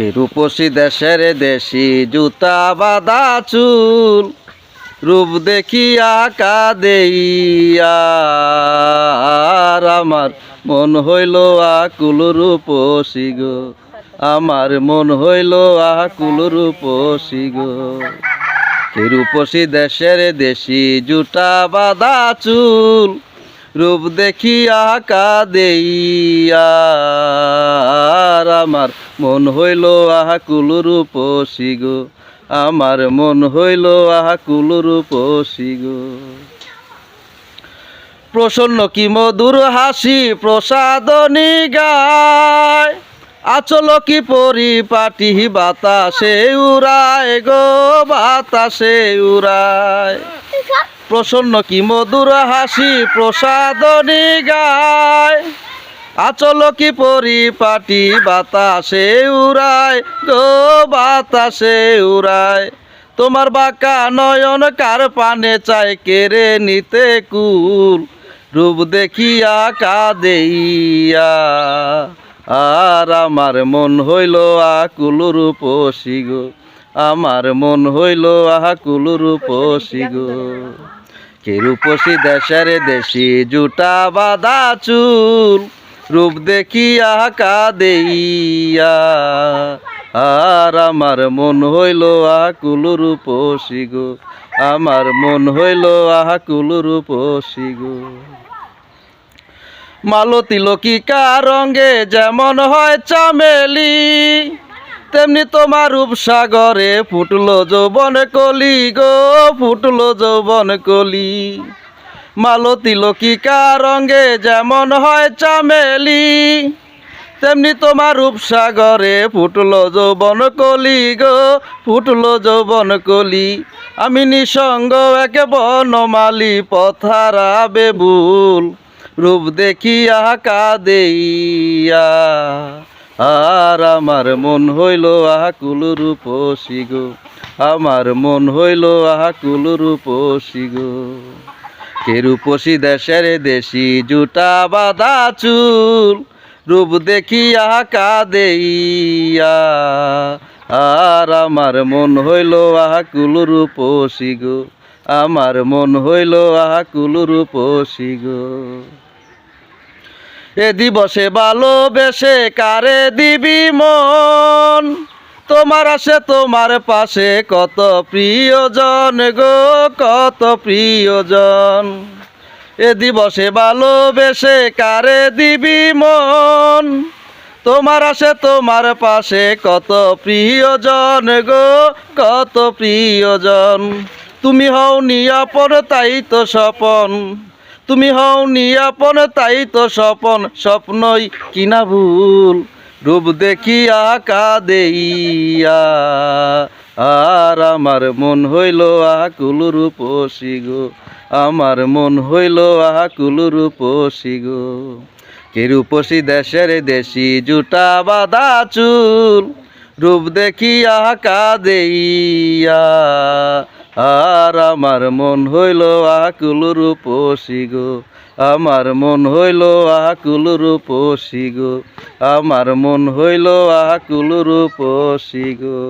রূপসী দেশের দেশি জুতা বাদা চুল। রূপ দেখিয়া কাদেইয়া আমার মন হইল আকুল রূপসী গো। আমার মন হইল আকুল রূপসী গো। এই রূপসী দেশের দেশি জুটা বাদা চুল। রূপ দেখিয়া কাদেইয়া আমার মন হইল আকুল রূপসী গো আমার মন হইল আকুল রূপসী গো প্রসন্ন কি মধুর হাসি, প্রসাদনী গায়। আচল কি পরিপাটি, বাতাসে উড়ায় গো, বাতাসে উড়ায়। প্রসন্ন কি মধুর হাসি, প্রসাদনী গায়। আচল কি পরিপাটি বাতাসে উড়ায় গো বাতাসে উড়ায়। তোমার বাঁকা নয়ন কার পানে চায় কেড়ে নিতে কুল? রূপ দেখিয়া কাদেইয়া, আর আমার মন হইল আকুল রূপসী গো। আমার মন হইল আকুল রূপসী গো। কে রূপসী দেশের দেশি জুটা বাদা চুল? রূপ দেখিয়া কাদেইয়া আর আমার মন হইল আকুল রূপসী গো, আমার মন হইল আকুল রূপসী গো। মালতী লকিকা রঙ্গে যেমন হয় চামেলি, তেমনি তোমার রূপসাগরে ফুটলো যৌবন কলি গো, ফুটলো যৌবন কলি। মালতী লকিকা রঙ্গে যেমন হয় চামেলি, তেমনি তোমার রূপসাগরে ফুটলো যৌবন কলি গো, ফুটলো যৌবন কলি। আমি নিঃসঙ্গ একে বনমালি পথারা বেবুল, রূপ দেখিয়া কাদেইয়া। আর আমার মন হইল আকুল রূপসী গো, আমার মন হইল আকুল রূপসী গো। কে দেশের দেশি জুটা বাদা চুল? রূপ দেখিয়া কাদেইয়া, আর আমার মন হইল আকুল রূপসী গো। আমার মন হইল আকুল রূপসী গো। এ দিবসে ভালোবেসে কারে দিবি মন? তোমার আসে, তোমার পাশে কত প্রিয়জন গো, কত প্রিয়জন। এ দিবসে ভালোবেসে কারে দিবি মন? তোমার আসে, তোমার পাশে কত প্রিয়জন গো, কত প্রিয়জন। তুমি হও নিয়াপন, তাই তো স্বপন। তুমি হও নিয়াপন, তাই তো স্বপন, স্বপ্নই কিনা ভুল। রূপ দেখিয়া কাদেইয়া, আর আমার মন হইল আকুল রূপসী গো আমার মন হইল আকুল রূপসী গো কে রূপসী দেশের দেশি জুটা বাদা চুল, রূপ দেখিয়া কাদেইয়া আর আমার মন হইল আকুল রূপসী গো। আমার মন হইল আকুল রূপসী গো। আমার মন হইল আকুল রূপসী গো।